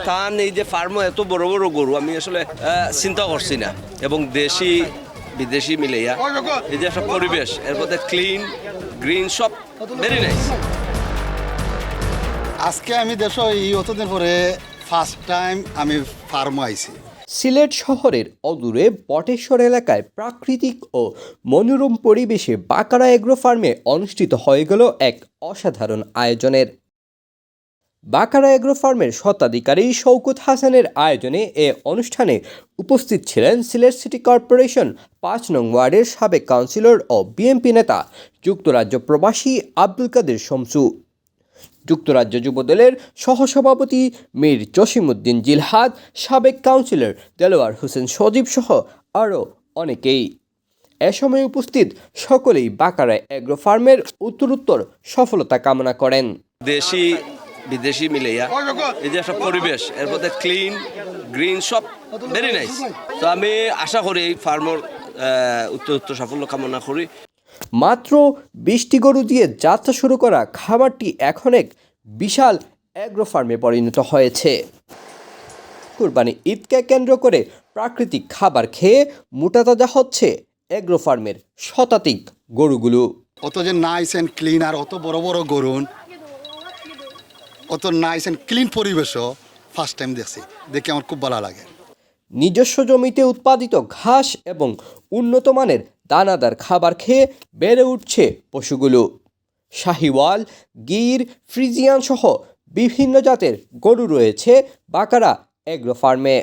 স্থান এই যে ফার্মও এত বড় বড় গরু আমি আসলে চিন্তা করছি না। এবং দেশি বিদেশি মিলেইয়া এই যে একটা পরিবেশ এর মধ্যে ক্লিন গ্রিন সব ভেরি নাইস আজকে আমি দেশ এই অতদিন পরে ফার্স্ট টাইম আমি ফার্মে আইছি। সিলেট শহরের অদূরে বটেশ্বর এলাকায় প্রাকৃতিক ও মনোরম পরিবেশে বাকারা এগ্রো ফার্মে অনুষ্ঠিত হয়ে গেল এক অসাধারণ আয়োজনের। বাকারা এগ্রো ফার্মের স্বত্বাধিকারী শৌকত হাসানের আয়োজনে এ অনুষ্ঠানে উপস্থিত ছিলেন সিলেট সিটি কর্পোরেশন পাঁচ নং ওয়ার্ডের সাবেক কাউন্সিলর ও বিএনপি নেতা যুক্তরাজ্য প্রবাসী আব্দুল কাদের শমসু। যুক্তরাজ্য যুবদলের সহসভাপতি মীর জসিমউদ্দিন জিলহাদ, সাবেক কাউন্সিলর দেলোয়ার হোসেন সজীব সহ আরও অনেকেই। এ সময় উপস্থিত সকলেই বাকারায় এগ্রো ফার্মের উত্তরোত্তর সফলতা কামনা করেন। দেশি বিদেশি মিলেইয়া এই যে একটা পরিবেশ এর মধ্যে ক্লিন গ্রিন সব ভেরি নাইস তো আমি আশা করি এই ফার্মর উত্তর উত্তর সাফল্য কামনা করি। মাত্র বিশটি গরু দিয়ে যাত্রা শুরু করা খামারটি এখন এক বিশাল অ্যাগ্রো ফার্মে পরিণত হয়েছে। কুরবানি ঈদকে কেন্দ্র করে প্রাকৃতিক খাবার খেয়ে মোটা তাজা হচ্ছে অ্যাগ্রো ফার্মের শতাধিক গরুগুলো। অত যে নাইস অ্যান্ড ক্লিন আর অত বড় বড় গরুন অত নাইস অ্যান্ড ক্লিন পরিবেশও ফার্স্ট টাইম দেখছি। দেখে আমার খুব ভালো লাগে। নিজস্ব জমিতে উৎপাদিত ঘাস এবং উন্নত মানের দানাদার খাবার খেয়ে বেড়ে উঠছে পশুগুলো। শাহিওয়াল গির ফ্রিজিয়ান সহ বিভিন্ন জাতের গরু রয়েছে বাকারা এগ্রো ফার্মে।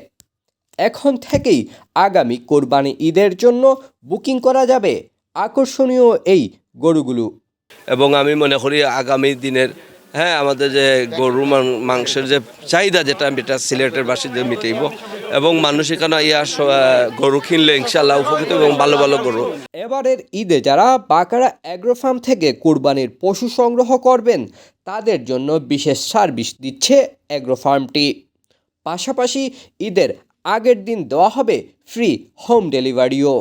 এখন থেকেই আগামী কোরবানি ঈদের জন্য বুকিং করা যাবে। আকর্ষণীয় এই গরুগুলো। এবং আমি মনে করি আগামী দিনের হ্যাঁ আমাদের যে গরু মাংসের যে চাহিদা যেটা এটা সিলেটের বাসীদের মিটাইব। এবং মানুষ এখানে ইয়া গরু কিনলে ইনশাল্লাহ উপকৃত এবং ভালো ভালো গরু। এবারের ঈদে যারা বাকারা অ্যাগ্রো ফার্ম থেকে কুরবানির পশু সংগ্রহ করবেন, তাদের জন্য বিশেষ সার্ভিস দিচ্ছে অ্যাগ্রো ফার্মটি। পাশাপাশি ঈদের আগের দিন দেওয়া হবে ফ্রি হোম ডেলিভারিও।